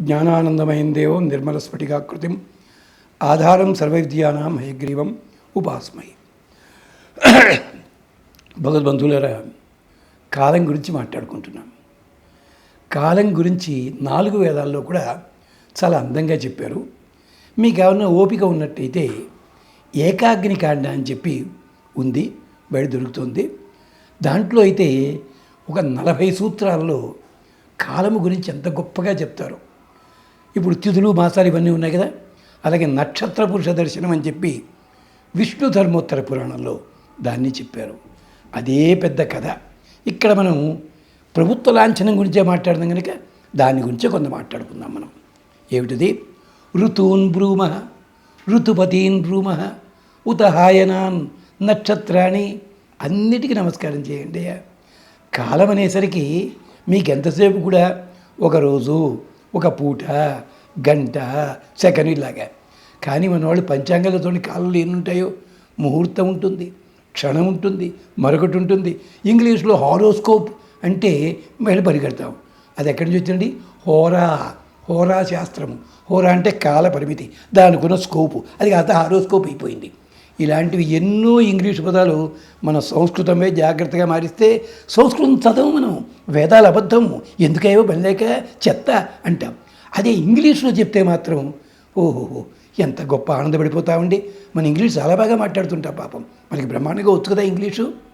జ్ఞానానందమయం దేవం నిర్మల స్ఫటికాకృతిం ఆధారం సర్వవిద్యానాం హయగ్రీవం ఉపాస్మై భగవద్బంధువులరా కాలం గురించి మాట్లాడుకుంటున్నాం. కాలం గురించి నాలుగు వేదాల్లో కూడా చాలా అందంగా చెప్పారు. మీకు ఏమన్నా ఓపిక ఉన్నట్టయితే ఏకాగ్ని కాండ అని చెప్పి ఉంది బయట దొరుకుతుంది. దాంట్లో అయితే ఒక నలభై సూత్రాల్లో కాలము గురించి ఎంత గొప్పగా చెప్తారు ఇప్పుడు తిథులు మాసాలు ఇవన్నీ ఉన్నాయి కదా? అలాగే నక్షత్ర పురుష దర్శనం అని చెప్పి విష్ణు ధర్మోత్తర పురాణంలో దాన్ని చెప్పారు. అదే పెద్ద కథ. ఇక్కడ మనం ప్రభుత్వ లాంఛనం గురించే మాట్లాడదాం కనుక దాని గురించే కొంత మాట్లాడుకుందాం మనం. ఏమిటిది? ఋతూన్ బ్రూమ ఋతుపతీన్ బ్రూమ ఉతహాయనాన్ నక్షత్రాన్ని అన్నిటికీ నమస్కారం చేయండి కాలం అనేసరికి మీకు ఎంతసేపు కూడా ఒకరోజు ఒక పూట గంట సెకండ్ ఇలాగా. కానీ మన వాళ్ళు పంచాంగాలతో కాలంలో ఎన్ని ఉంటాయో ముహూర్తం ఉంటుంది క్షణం ఉంటుంది మరొకటి ఉంటుంది. ఇంగ్లీష్లో హారోస్కోప్ అంటే మేము పరిగెడతాం. అది ఎక్కడి నుంచి వచ్చిందండి? హోరా హోరా శాస్త్రము. హోరా అంటే కాల పరిమితి. దానికున్న స్కోపు. అది కాస్త హారోస్కోప్ అయిపోయింది. ఇలాంటివి ఎన్నో ఇంగ్లీష్ పదాలు మన సంస్కృతమే జాగ్రత్తగా మారిస్తే సంస్కృతం చదవం మనం. వేదాలు అబద్ధము. ఎందుకయో పనిలేక చెత్త అంటాం. అదే ఇంగ్లీష్లో చెప్తే మాత్రం ఓహోహో ఎంత గొప్ప ఆనందపడిపోతామండి. మన ఇంగ్లీష్ చాలా బాగా మాట్లాడుతుంటాం పాపం. మనకి బ్రహ్మాండంగా వచ్చు కదా ఇంగ్లీషు.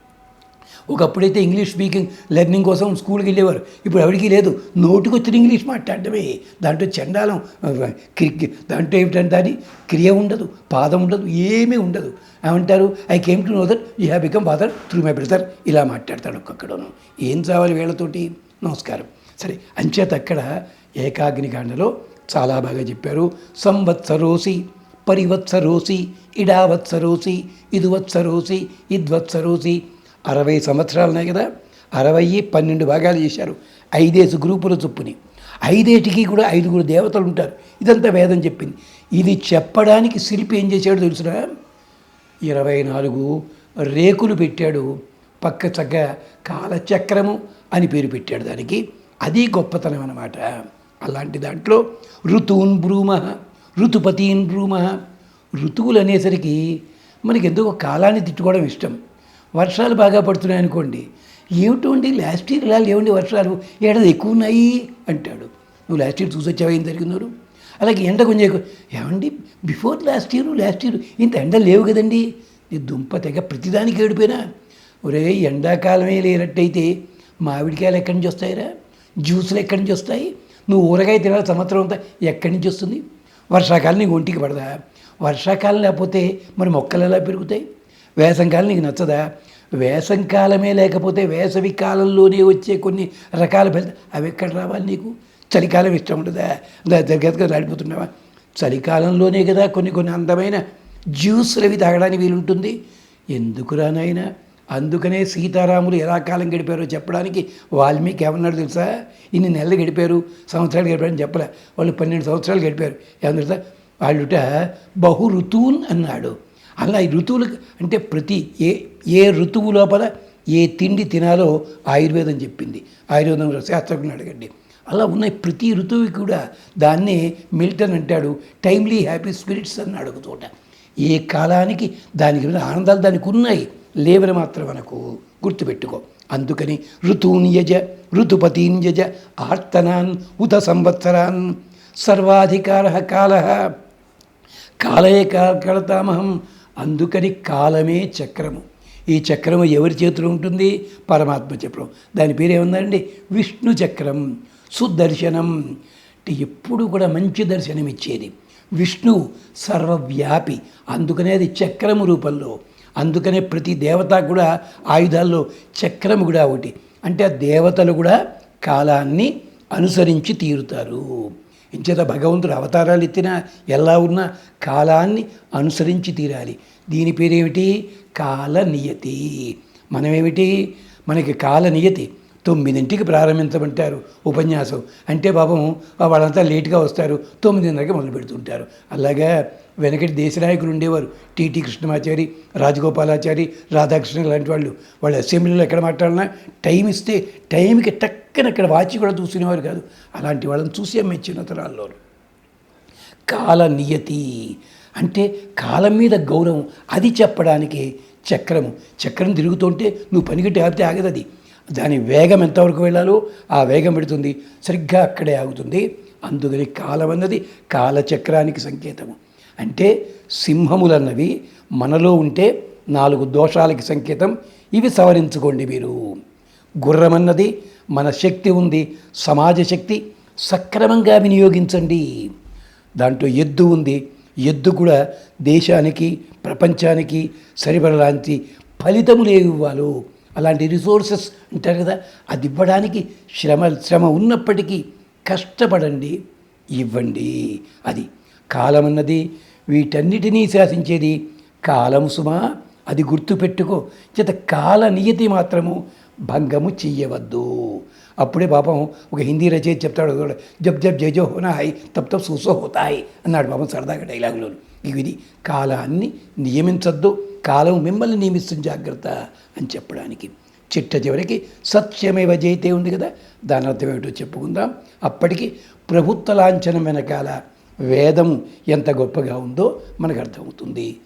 ఒకప్పుడైతే ఇంగ్లీష్ స్పీకింగ్ లెర్నింగ్ కోసం స్కూల్కి వెళ్ళేవారు. ఇప్పుడు ఎవరికి లేదు. నోటికి వచ్చిన ఇంగ్లీష్ మాట్లాడటమే. దాంట్లో చండాలం క్రి దాంట్లో ఏమిటంటే దాని క్రియ ఉండదు పాదం ఉండదు ఏమీ ఉండదు. ఏమంటారు? I came to know that you have become father through my brother ఇలా మాట్లాడతాడు ఒక్కొక్కడను. ఏం చావాలి వీళ్ళతోటి? నమస్కారం. సరే అంచేత అక్కడ ఏకాగ్నికాండలో చాలా బాగా చెప్పారు. సంవత్సరోసి పరివత్సరోసి ఇడావత్సరోసి ఇదువత్సరోసి ఇద్వత్సరోసి అరవై సంవత్సరాలు ఉన్నాయి కదా అరవై పన్నెండు భాగాలు చేశారు. ఐదేసి గ్రూపుల చొప్పుని. ఐదేటికి కూడా ఐదుగురు దేవతలు ఉంటారు. ఇదంతా వేదం చెప్పింది. ఇది చెప్పడానికి శిల్పి ఏం చేశాడో తెలుసురా? ఇరవై నాలుగు రేకులు పెట్టాడు. పక్క చక్క కాలచక్రము అని పేరు పెట్టాడు దానికి. అది గొప్పతనం అన్నమాట. అలాంటి దాంట్లో ఋతువున్ బ్రూమ ఋతుపతీన్ బ్రూమ ఋతువులు అనేసరికి మనకి ఎందుకో కాలాన్ని తిట్టుకోవడం ఇష్టం. వర్షాలు బాగా పడుతున్నాయి అనుకోండి. ఏమిటండి లాస్ట్ ఇయర్ ఇలా లేవండి వర్షాలు? ఏడాది ఎక్కువ ఉన్నాయి అంటాడు. నువ్వు లాస్ట్ ఇయర్ చూసి ఏం జరిగిందో అలాగే ఎండ కొంచెం ఎక్కువ ఏమండి? Before last year last year ఇంత ఎండ లేవు కదండి. నీ దుంప తెగ ప్రతిదానికి ఏడిపోయినా. ఒరే ఎండాకాలమే లేనట్టయితే మామిడికాయలు ఎక్కడి నుంచి వస్తాయిరా? జ్యూసులు ఎక్కడి నుంచి వస్తాయి? నువ్వు ఊరగాయ తినాలి సంవత్సరం అంతా ఎక్కడి నుంచి వస్తుంది? వర్షాకాలం నీకు ఒంటికి పడదా? వర్షాకాలం లేకపోతే మరి మొక్కలు ఎలా పెరుగుతాయి? వేసంకాలం నీకు నచ్చదా? వేసంకాలమే లేకపోతే వేసవి కాలంలోనే వచ్చే కొన్ని రకాల పెద్ద అవి ఎక్కడ రావాలి నీకు? చలికాలం ఇష్టం ఉండదా? దగ్గరగా రాడిపోతున్నావా చలికాలంలోనే కదా కొన్ని కొన్ని అందమైన జ్యూస్లు అవి తాగడానికి వీలుంటుంది. ఎందుకురా రానైనా అందుకనే సీతారాములు ఎలా కాలం గడిపారో చెప్పడానికి వాల్మీకి ఏమన్నాడు తెలుసా? ఇన్ని నెలలు గడిపారు సంవత్సరాలు గడిపారని చెప్పలే. వాళ్ళు పన్నెండు సంవత్సరాలు గడిపారు. ఏమన్నా తెలుసా? వాళ్ళుట బహు ఋతువున్ అన్నాడు. అలా ఈ ఋతువులు అంటే ప్రతి ఏ ఏ ఋతువు లోపల ఏ తిండి తినాలో ఆయుర్వేదం చెప్పింది. ఆయుర్వేదం శాస్త్రజ్ఞుని అడగండి. అలా ఉన్నాయి ప్రతి ఋతువుకి కూడా దాన్నే మిల్టన్ అంటాడు టైమ్లీ హ్యాపీ స్పిరిట్స్ అని అడుగుతూట ఏ కాలానికి దానికి ఉన్న ఆనందాలు దానికి ఉన్నాయి? లేవని మాత్రం మనకు గుర్తుపెట్టుకో. అందుకని ఋతువుని యజ ఋతుపతిని యజ ఆర్తనాన్ ఉత సంవత్సరాన్ సర్వాధికార కాల. కాలయే కడతామహం అందుకని కాలమే చక్రము. ఈ చక్రము ఎవరి చేతిలో ఉంటుంది? పరమాత్మ చక్రం దాని పేరు ఏముందండి విష్ణు చక్రం సుదర్శనం. అంటే ఎప్పుడు కూడా మంచి దర్శనం ఇచ్చేది. విష్ణు సర్వవ్యాపి. అందుకనే అది చక్రము రూపంలో. అందుకనే ప్రతి దేవత కూడా ఆయుధాల్లో చక్రము కూడా ఒకటి. అంటే ఆ దేవతలు కూడా కాలాన్ని అనుసరించి తీరుతారు. ఇంచేత భగవంతుడు అవతారాలు ఎత్తిన ఎలా ఉన్నా కాలాన్ని అనుసరించి తీరాలి. దీని పేరేమిటి? కాల నియతి మనమేమిటి? మనకి కాల నియతి తొమ్మిదింటికి ప్రారంభించమంటారు ఉపన్యాసం. అంటే పాపం వాళ్ళంతా లేట్గా వస్తారు. తొమ్మిదిన్నరకి మొదలు పెడుతుంటారు. అలాగా వెనకటి దేశనాయకులు ఉండేవారు. టీటీ కృష్ణమాచారి రాజగోపాలాచారి రాధాకృష్ణ లాంటి వాళ్ళు. వాళ్ళ అసెంబ్లీలో ఎక్కడ మాట్లాడినా టైం ఇస్తే టైంకి టక్కన అక్కడ వాచి కూడా చూసుకునేవారు కాదు. అలాంటి వాళ్ళని చూసి అమ్మించిన తరాల్లో కాల నియతి. అంటే కాలం మీద గౌరవం. అది చెప్పడానికి చక్రము. చక్రం తిరుగుతుంటే నువ్వు పనిగట్టి ఆగితే ఆగదు అది దాని వేగం ఎంతవరకు వెళ్ళాలో ఆ వేగం పెడుతుంది. సరిగ్గా అక్కడే ఆగుతుంది. అందుకని కాలం అన్నది కాలచక్రానికి సంకేతము. అంటే సింహములన్నవి మనలో ఉంటే నాలుగు దోషాలకి సంకేతం. ఇవి సవరించుకోండి మీరు. గుర్రమన్నది మన శక్తి ఉంది. సమాజ శక్తి సక్రమంగా వినియోగించండి. దాంట్లో ఎద్దు ఉంది. ఎద్దు కూడా దేశానికి ప్రపంచానికి సరిపడలాంటి ఫలితములు ఏవి ఇవ్వాలో అలాంటి రిసోర్సెస్ ఉంటారు కదా అది ఇవ్వడానికి శ్రమ శ్రమ ఉన్నప్పటికీ కష్టపడండి ఇవ్వండి. అది కాలం అన్నది వీటన్నిటినీ శాసించేది కాలము సుమా. అది గుర్తుపెట్టుకో చేత కాల నియతి మాత్రము భంగము చెయ్యవద్దు. అప్పుడే పాపం ఒక హిందీ రచయిత చెప్తాడు జబ్ జబ్ జజో హోనా హై తప్ తప్ సూసో హోతాయి అన్నాడు పాపం సరదాగా డైలాగులో ఇది కాలాన్ని నియమించద్దు. కాలం మిమ్మల్ని నియమిస్తుంది జాగ్రత్త అని చెప్పడానికి. చిట్ట చివరికి సత్యమేవ జయితే ఉంది కదా దాని అర్థం ఏమిటో చెప్పుకుందాం. అప్పటికి ప్రభుత్వ లాంఛనం వెనకాల వేదం ఎంత గొప్పగా ఉందో మనకు అర్థమవుతుంది.